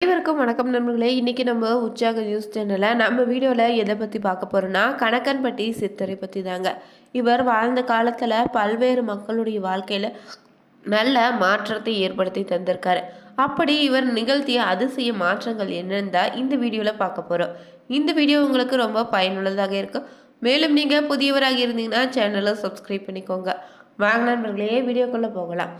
அனைவருக்கும் வணக்கம் நண்பர்களே. இன்றைக்கி நம்ம உற்சாக நியூஸ் சேனலில் நம்ம வீடியோவில் எதை பற்றி பார்க்க போகிறோன்னா கணக்கன்பட்டி சித்தரை பற்றி தாங்க இவர் வாழ்ந்த காலத்தில் பல்வேறு மக்களுடைய வாழ்க்கையில் நல்ல மாற்றத்தை ஏற்படுத்தி தந்திருக்காரு. அப்படி இவர் நிகழ்த்திய அதிசய மாற்றங்கள் என்னன்னு தான் இந்த வீடியோவில் பார்க்க போகிறோம் இந்த வீடியோ உங்களுக்கு ரொம்ப பயனுள்ளதாக இருக்கும். மேலும் நீங்கள் புதியவராக இருந்தீங்கன்னா சேனலை சப்ஸ்கிரைப் பண்ணிக்கோங்க. வாங்க நண்பர்களே வீடியோக்குள்ளே போகலாம்.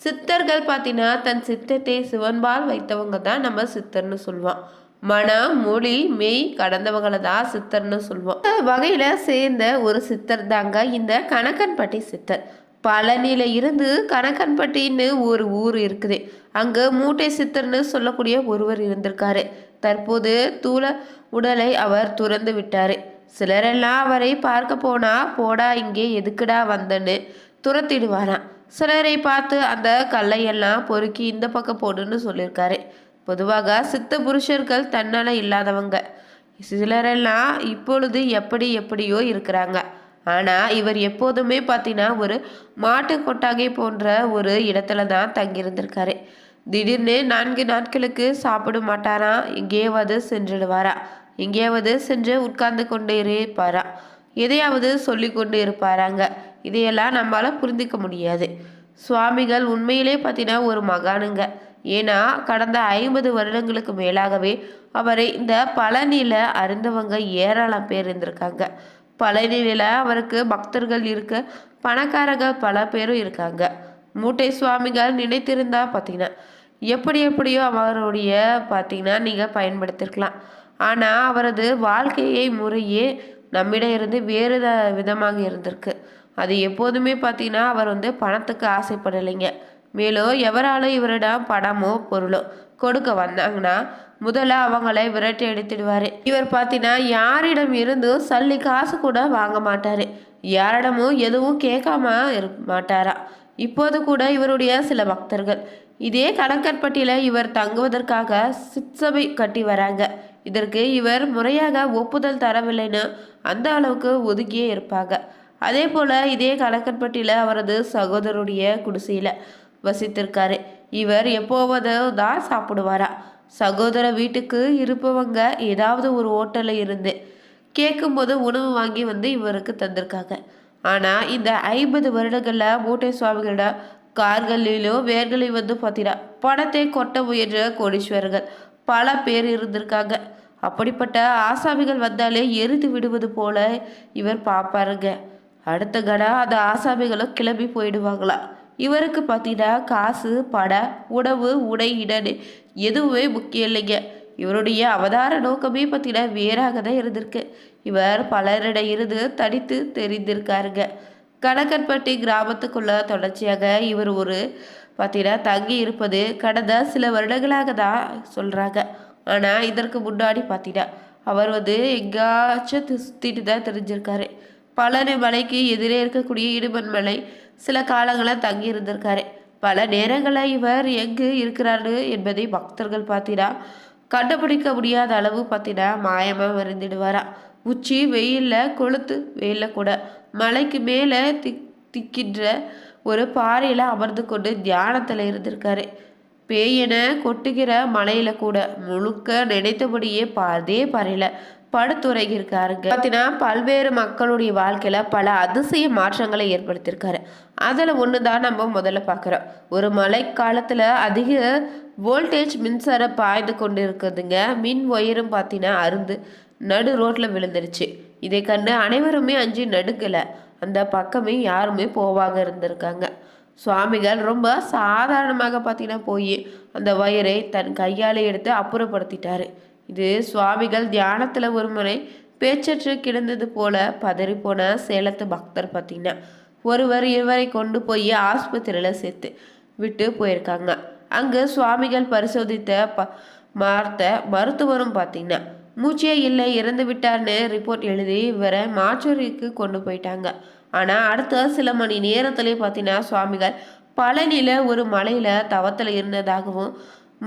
சித்தர்கள் பார்த்தீங்கன்னா தன் சித்தத்தை சிவன்பால் வைத்தவங்க தான் நம்ம சித்தர்னு சொல்லுவான் மனம் மொழி மெய் கடந்தவங்களை தான் சித்தர்னு சொல்லுவோம் வகையில் சேர்ந்த ஒரு சித்தர் தாங்க இந்த கணக்கன்பட்டி சித்தர். பழனியில இருந்து கணக்கன்பட்டின்னு ஒரு ஊர் இருக்குது. அங்கே மூட்டை சித்தர்னு சொல்லக்கூடிய ஒருவர் இருந்திருக்காரு. தற்போது தூள உடலை அவர் துறந்து விட்டாரு. சிலரெல்லாம் அவரை பார்க்க போனா போடா இங்கே எதுக்குடா வந்தன்னு துரத்திடுவாராம். சிலரை பார்த்து அந்த கல்லையெல்லாம் பொறுக்கி இந்த பக்கம் போடுன்னு சொல்லியிருக்காரு. பொதுவாக சித்த புருஷர்கள் தன்னால இல்லாதவங்க. சிலரெல்லாம் இப்பொழுது எப்படி எப்படியோ இருக்கிறாங்க. ஆனால் இவர் எப்போதுமே பார்த்தீங்கன்னா ஒரு மாட்டு கொட்டாகை போன்ற ஒரு இடத்துல தான் தங்கியிருந்திருக்காரு. திடீர்னு நான்கு நாட்களுக்கு சாப்பிட மாட்டாராம் எங்கேயாவது சென்றுடுவாரா? எங்கேயாவது சென்று உட்கார்ந்து கொண்டு இருப்பாரா? எதையாவது சொல்லி கொண்டு இருப்பாராங்க. இதையெல்லாம் நம்மளால் புரிந்துக்க முடியாது. சுவாமிகள் உண்மையிலே பார்த்தீங்கன்னா ஒரு மகானுங்க. ஏன்னா கடந்த ஐம்பது வருடங்களுக்கு மேலாகவே அவரை இந்த பழனியில் அறிந்தவங்க ஏராளம் பேர் இருந்திருக்காங்க. பழனியில் அவருக்கு பக்தர்கள் இருக்க பணக்காரர்கள் பல பேரும் இருக்காங்க. மூட்டை சுவாமிகள் நினைத்திருந்தா பார்த்தீங்கன்னா எப்படி எப்படியோ அவருடைய பார்த்தீங்கன்னா நீங்கள் பயன்படுத்திருக்கலாம். ஆனால் அவரது வாழ்க்கையை முறையே நம்மிடம் இருந்து வேறு விதமாக இருந்திருக்கு. அது எப்போதுமே பார்த்தீங்கன்னா அவர் வந்து பணத்துக்கு ஆசைப்படலைங்க. மேலும் எவராலும் இவரிடம் பணமோ பொருளோ கொடுக்க வந்தாங்கன்னா முதல்ல அவங்களை விரட்டி எடுத்துடுவார் இவர் பார்த்தீங்கன்னா யாரிடம் இருந்தும் சல்லி காசு கூட வாங்க மாட்டார். யாரிடமும் எதுவும் கேட்காம இரு மாட்டாரா. இப்போது கூட இவருடைய சில பக்தர்கள் இதே கணக்கற்பட்டியில் இவர் தங்குவதற்காக சிற்சபை கட்டி வராங்க. இதற்கு இவர் முறையாக ஒப்புதல் தரவில்லைன்னு அந்த அளவுக்கு ஒதுக்கியே இருப்பாங்க. அதே போல் இதே கலக்கற்பட்டியில் அவரது சகோதரருடைய குடிசையில் வசித்திருக்காரு. இவர் எப்போவது தான் சாப்பிடுவாரா? சகோதர வீட்டுக்கு இருப்பவங்க ஏதாவது ஒரு ஹோட்டலில் இருந்து கேட்கும்போது உணவு வாங்கி வந்து இவருக்கு தந்திருக்காங்க. ஆனால் இந்த ஐம்பது வருடங்களில் மூட்டை சுவாமிகளோட கார்களிலோ வேர்களில் வந்து பார்த்தீங்கன்னா பணத்தை கொட்ட முயன்ற கோடீஸ்வரர்கள் பல பேர் இருந்திருக்காங்க. அப்படிப்பட்ட ஆசாமிகள் வந்தாலே எரித்து விடுவது போல இவர் பார்ப்பாருங்க அடுத்த கடை அந்த ஆசாமிகளும் கிளம்பி போயிடுவாங்களா? இவருக்கு பார்த்தீங்கன்னா காசு பட உணவு உடை இடனு எதுவுமே முக்கியம் இல்லைங்க. இவருடைய அவதார நோக்கமே பார்த்தீங்கன்னா வேறாக தான் இருந்திருக்கு. இவர் பலரிடம் இருந்து தனித்து தெரிந்திருக்காருங்க. கணக்கன்பட்டி கிராமத்துக்குள்ள தொடர்ச்சியாக இவர் ஒரு பார்த்தீங்கன்னா தங்கி இருப்பது கடந்த சில வருடங்களாக தான் சொல்கிறாங்க ஆனால் இதற்கு முன்னாடி பார்த்தீங்கன்னா அவர் வந்து எங்காச்சும் சுற்றிட்டு தான் தெரிஞ்சிருக்காரு. பழனி மலைக்கு எதிரே இருக்கக்கூடிய இடுமன் மலை சில காலங்களாக தங்கி இருந்திருக்காரு. பல நேரங்களில் இவர் எங்கு இருக்கிறாரு என்பதை பக்தர்கள் பார்த்தீங்கன்னா கண்டுபிடிக்க முடியாத அளவு பார்த்தீங்கன்னா மாயமாக வருந்திடுவாரா? உச்சி வெயிலில் கொளுத்து வெயிலில் கூட. மலைக்கு மேலே திக் திக்கின்ற ஒரு பாறையில் அமர்ந்து கொண்டு தியானத்தில் இருந்திருக்காரு. பேயனை கொட்டுகிற மலையில் கூட முழுக்க நினைத்தபடியே பா அதே பாறையில் படுத்துறைகிருக்காருங்க பார்த்தீங்கன்னா பல்வேறு மக்களுடைய வாழ்க்கையில் பல அதிசய மாற்றங்களை ஏற்படுத்தியிருக்காரு. அதில் ஒன்று தான் நம்ம முதல்ல பார்க்குறோம் ஒரு மழை காலத்தில் அதிக வோல்டேஜ் மின்சாரம் பாய்ந்து கொண்டு இருக்குதுங்க மின் ஒயரும் பார்த்தீங்கன்னா அருந்து நடு ரோட்டில் விழுந்துருச்சு. இதை கண்டு அனைவருமே அஞ்சு நடுக்கலை அந்த பக்கமே யாருமே போவாக இருந்திருக்காங்க. சுவாமிகள் ரொம்ப சாதாரணமாக பார்த்தீங்கன்னா போய் அந்த வயரை தன் கையால் எடுத்து அப்புறப்படுத்திட்டாரு. இது சுவாமிகள் தியானத்தில் ஒரு முறை பேச்சற்று கிடந்தது போல பதறி போன சேலத்து பக்தர் பார்த்தீங்கன்னா ஒருவர் இருவரை கொண்டு போய் ஆஸ்பத்திரியில் சேர்த்து விட்டு போயிருக்காங்க. அங்கு சுவாமிகள் பரிசோதித்த ப மார்த்த மருத்துவரும் பார்த்தீங்கன்னா மூச்சே இல்லை இறந்து விட்டார்னு ரிப்போர்ட் எழுதி இவரை மாச்சூரிக்கு கொண்டு போயிட்டாங்க. ஆனால் அடுத்த சில மணி நேரத்திலே பார்த்தீங்கன்னா சுவாமிகள் பழனியில் ஒரு மலையில் தவத்தில் இருந்ததாகவும்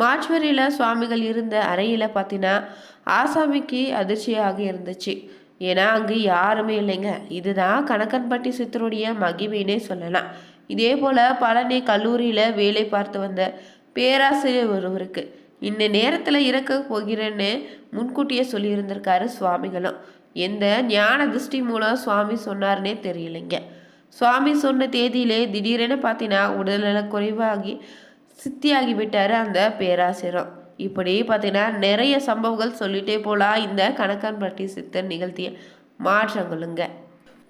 மாச்சுவரியில் சுவாமிகள் இருந்த அறையில் பார்த்தீங்கன்னா ஆசாமிக்கு அதிர்ச்சியாக இருந்துச்சு. ஏன்னா அங்கே யாருமே இல்லைங்க. இதுதான் கணக்கன்பட்டி சித்தருடைய மகிமைனே சொல்லலாம். இதே போல் பழனி கல்லூரியில் வேலை பார்த்து வந்த பேராசிரியர் ஒருவருக்கு இந்த நேரத்தில் இறக்க போகிறேன்னு முன்கூட்டியே சொல்லியிருந்திருக்காரு சுவாமிகளும். எந்த ஞான திருஷ்டி மூலம் சுவாமி சொன்னார்னே தெரியலைங்க. சுவாமி சொன்ன தேதியிலே திடீரென பார்த்தீங்கன்னா உடல்நலக் குறைவாகி சித்தியாகி விட்டார் அந்த பேராசிரம் இப்படி பார்த்தீங்கன்னா நிறைய சம்பவங்கள் சொல்லிட்டே போலாம் இந்த கணக்கான்பட்டி சித்தர் நிகழ்த்திய மாற்றங்களுங்க.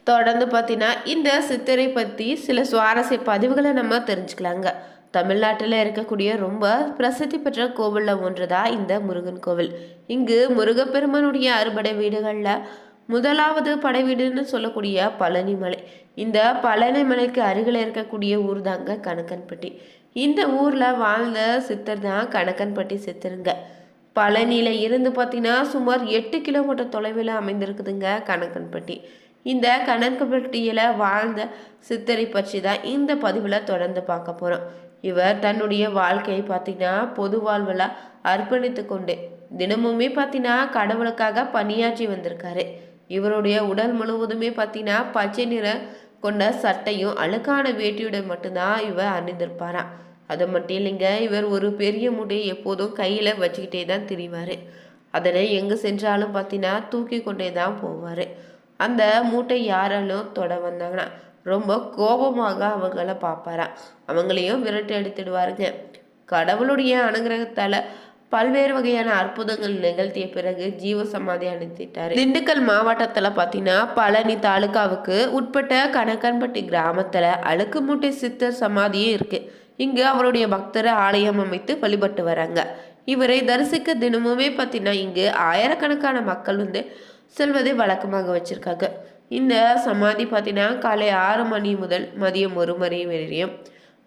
தொடர்ந்து பார்த்தீங்கன்னா இந்த சித்தரை பற்றி சில சுவாரஸ்ய பதிவுகளை நம்ம தெரிஞ்சுக்கலாங்க. தமிழ்நாட்டில் இருக்கக்கூடிய ரொம்ப பிரசித்தி பெற்ற கோவிலில் ஒன்று தான் இந்த முருகன் கோவில். இங்கு முருகப்பெருமானுடைய அறுபடை வீடுகளில் முதலாவது படை வீடுன்னு சொல்லக்கூடிய பழனிமலை. இந்த பழனிமலைக்கு அருகில் இருக்கக்கூடிய ஊர் தாங்க கணக்கன்பட்டி. இந்த ஊரில் வாழ்ந்த சித்தர் தான் கணக்கன்பட்டி சித்தருங்க. பழனியில் இருந்து பார்த்தீங்கன்னா சுமார் எட்டு கிலோமீட்டர் தொலைவில் அமைந்திருக்குதுங்க கணக்கன்பட்டி. இந்த கணக்கன்பட்டியில் வாழ்ந்த சித்தரை பற்றி தான் இந்த பதிவில் தொடர்ந்து பார்க்க போகிறோம் இவர் தன்னுடைய வாழ்க்கையை பார்த்தீங்கன்னா பொது வாழ்வில் அர்ப்பணித்து கொண்டு தினமுமே பார்த்தீங்கன்னா கடவுளுக்காக பணியாற்றி வந்திருக்காரு. இவருடைய உடல் முழுவதுமே பார்த்தீங்கன்னா பச்சை நிற கொண்ட சட்டையும் அழுக்கான வேட்டியுடன் மட்டும்தான் இவர் அணிந்திருப்பாராம். அது மட்டும் இல்லைங்க இவர் ஒரு பெரிய மூட்டையை எப்போதும் கையில் வச்சுக்கிட்டே தான் திரிவார். அதனை எங்கே சென்றாலும் பார்த்தீங்கன்னா தூக்கி கொண்டே தான் போவார். அந்த மூட்டை யாராலும் தொட வந்தாங்கன்னா ரொம்ப கோபமாக அவங்கள பார்ப்பாராம் அவங்களையும் விரட்டி அடித்துடுவாருங்க. கடவுளுடைய அனுகிரகத்தால் பல்வேறு வகையான அற்புதங்கள் நிகழ்த்திய பிறகு ஜீவ சமாதி அனுப்பிட்டாரு திண்டுக்கல் மாவட்டத்தில் பார்த்தீங்கன்னா பழனி தாலுகாவுக்கு உட்பட்ட கணக்கன்பட்டி கிராமத்தில் அழுக்குமுட்டை சித்தர் சமாதியும் இருக்கு. இங்கு அவருடைய பக்தர் ஆலயம் அமைத்து வழிபட்டு வராங்க. இவரை தரிசிக்க தினமுமே பார்த்தீங்கன்னா இங்கு ஆயிரக்கணக்கான மக்கள் வந்து செல்வதை வழக்கமாக வச்சிருக்காங்க. இந்த சமாதி பார்த்தீங்கன்னா காலை ஆறு மணி முதல் மதியம் ஒரு மணி வரையும்.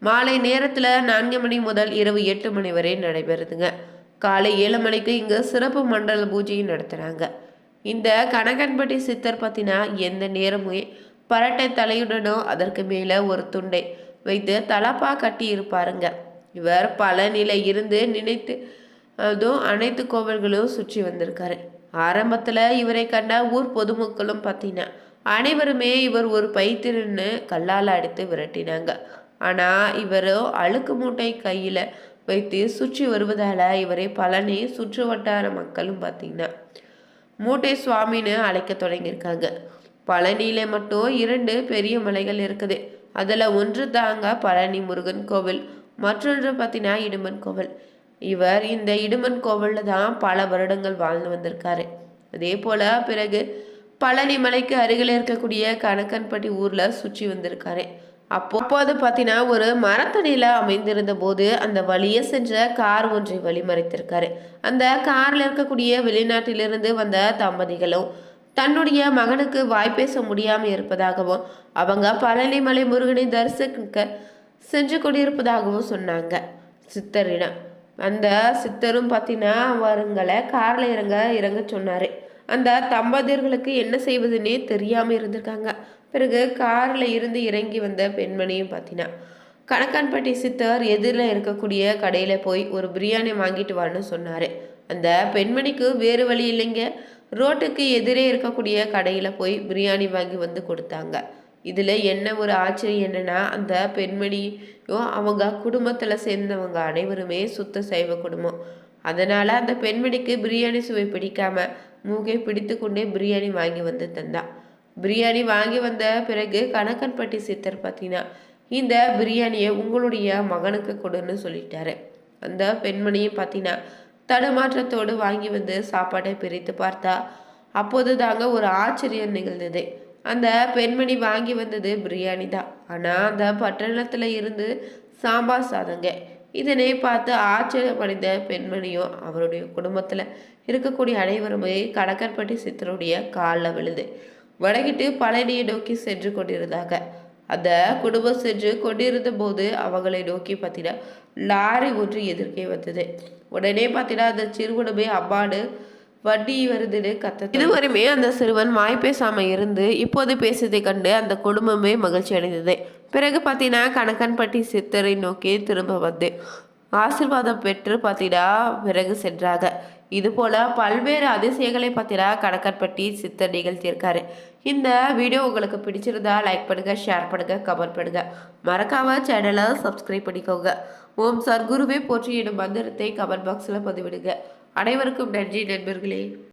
மாலை நேரத்தில் நான்கு மணி முதல் இரவு எட்டு மணி வரை நடைபெறுதுங்க. காலை ஏழு மணிக்கு இங்கே சிறப்பு மண்டல பூஜையும் நடத்துகிறாங்க இந்த கனகன்பட்டி சித்தர் பார்த்தீங்கன்னா எந்த நேரமும் பரட்டை தலையுடனோ அதற்கு மேலே ஒரு துண்டை வைத்து தலப்பா கட்டி இருப்பாருங்க. இவர் பல நிலை இருந்து நினைத்து அதுவும் அனைத்து கோவில்களும் சுற்றி வந்திருக்காரு. ஆரம்பத்தில் இவரை கண்ட ஊர் பொதுமக்களும் பார்த்தீங்கன்னா அனைவருமே இவர் ஒரு பைத்திருன்னு கல்லால் அடித்து விரட்டினாங்க. ஆனால் இவரோ அழுக்கு மூட்டை கையில் வைத்து சுற்றி வருவதால் இவரை பழனி சுற்று வட்டார மக்களும் பார்த்தீங்கன்னா மூட்டை சுவாமின்னு அழைக்க தொடங்கியிருக்காங்க. பழனியில மட்டும் இரண்டு பெரிய மலைகள் இருக்குது. அதில் ஒன்று தாங்க பழனி முருகன் கோவில் மற்றொன்று பார்த்தீங்கன்னா இடுமன் கோவில். இவர் இந்த இடுமன் கோவிலில் தான் பல வருடங்கள் வாழ்ந்து வந்திருக்காரு. அதே போல் பிறகு பழனி மலைக்கு அருகில் இருக்கக்கூடிய கணக்கன்பட்டி ஊரில் சுற்றி வந்திருக்காரு. அப்போ அப்போது பார்த்தீங்கன்னா ஒரு மரத்தடியில் அமைந்திருந்த போது அந்த வழியை சென்ற கார் ஒன்றை வழிமறைத்திருக்காரு. அந்த காரில் இருக்கக்கூடிய வெளிநாட்டிலிருந்து வந்த தம்பதிகளும் தன்னுடைய மகனுக்கு வாய்ப்பேச முடியாமல் இருப்பதாகவும் அவங்க பழனிமலை முருகனை தரிசிக்க சென்று கொண்டிருப்பதாகவும் சொன்னாங்க. சித்தரிடம். அந்த சித்தரும் பார்த்தீங்கன்னா அவருங்களை காரில் இறங்க இறங்க சொன்னார். அந்த தம்பதியர்களுக்கு என்ன செய்வதுன்னே தெரியாமல் இருந்திருக்காங்க. பிறகு காரில் இருந்து இறங்கி வந்த பெண்மணியும் பார்த்தீங்கன்னா கணக்கான்பட்டி சித்தர் எதிரில் இருக்கக்கூடிய கடையில் போய் ஒரு பிரியாணி வாங்கிட்டு வரணும்னு சொன்னார். அந்த பெண்மணிக்கு வேறு வழி இல்லைங்க. ரோட்டுக்கு எதிரே இருக்கக்கூடிய கடையில் போய் பிரியாணி வாங்கி வந்து கொடுத்தாங்க. இதில் என்ன ஒரு ஆச்சரியம் என்னென்னா அந்த பெண்மணியும் அவங்க குடும்பத்தில் சேர்ந்தவங்க அனைவருமே சுத்த சைவ குடும்பம். அதனால் அந்த பெண்மணிக்கு பிரியாணி சுவை பிடிக்காம மூகை பிடித்து கொண்டே பிரியாணி வாங்கி வந்து தந்தா. பிரியாணி வாங்கி வந்த பிறகு கணக்கன்பட்டி சித்தர் பார்த்தீங்கன்னா இந்த பிரியாணியை உங்களுடைய மகனுக்கு கொடுன்னு சொல்லிட்டாரு. அந்த பெண்மணியும் பார்த்தீங்கன்னா தடுமாற்றத்தோடு வாங்கி வந்து சாப்பாட்டை பிரித்து பார்த்தா அப்போது தாங்க ஒரு ஆச்சரியம் நிகழ்ந்தது. அந்த பெண்மணி வாங்கி வந்தது பிரியாணி தான் ஆனால் அந்த பட்டணத்தில் இருந்து சாம்பார் சாதங்க. இதனை பார்த்து ஆச்சரியமடைந்த பெண்மணியும் அவருடைய குடும்பத்தில் இருக்கக்கூடிய அனைவருமே கடக்கற்பட்டி சித்தருடைய காலில் விழுது வடகிட்டு பழனியை நோக்கி சென்று கொண்டிருந்தாங்க. அந்த குடும்பம் சென்று கொண்டிருந்த போது அவங்களை நோக்கி பார்த்தீங்கன்னா லாரி ஒன்று எதிர்க்கே வந்தது. உடனே பார்த்தீங்கன்னா அந்த சிறுவனுமே அம்மாடு வட்டி வருதுன்னு கத்த இதுவரையுமே அந்த சிறுவன் வாய் பேசாமல் இருந்து இப்போது பேசியதை கண்டு அந்த குடும்பமே மகிழ்ச்சி அடைந்தது பிறகு பார்த்தீங்கன்னா கணக்கன்பட்டி சித்தரை நோக்கி திரும்ப வந்து ஆசிர்வாதம் பெற்று பார்த்தீங்கன்னா பிறகு சென்றாங்க இதுபோல் பல்வேறு அதிசயங்களை பார்த்தீங்கன்னா கணக்கன்பட்டி சித்தர் நிகழ்த்தியிருக்காரு. இந்த வீடியோ உங்களுக்கு பிடிச்சிருந்தா லைக் பண்ணுங்கள் ஷேர் பண்ணுங்கள் கமெண்ட் பண்ணுங்கள் மறக்காமல் சேனலை சப்ஸ்கிரைப் பண்ணிக்கோங்க. ஓம் சர்க்குருவே போற்றி எனும் மந்திரத்தை கமெண்ட் பாக்ஸில் பதிவிடுங்க. அனைவருக்கும் நன்றி நண்பர்களே.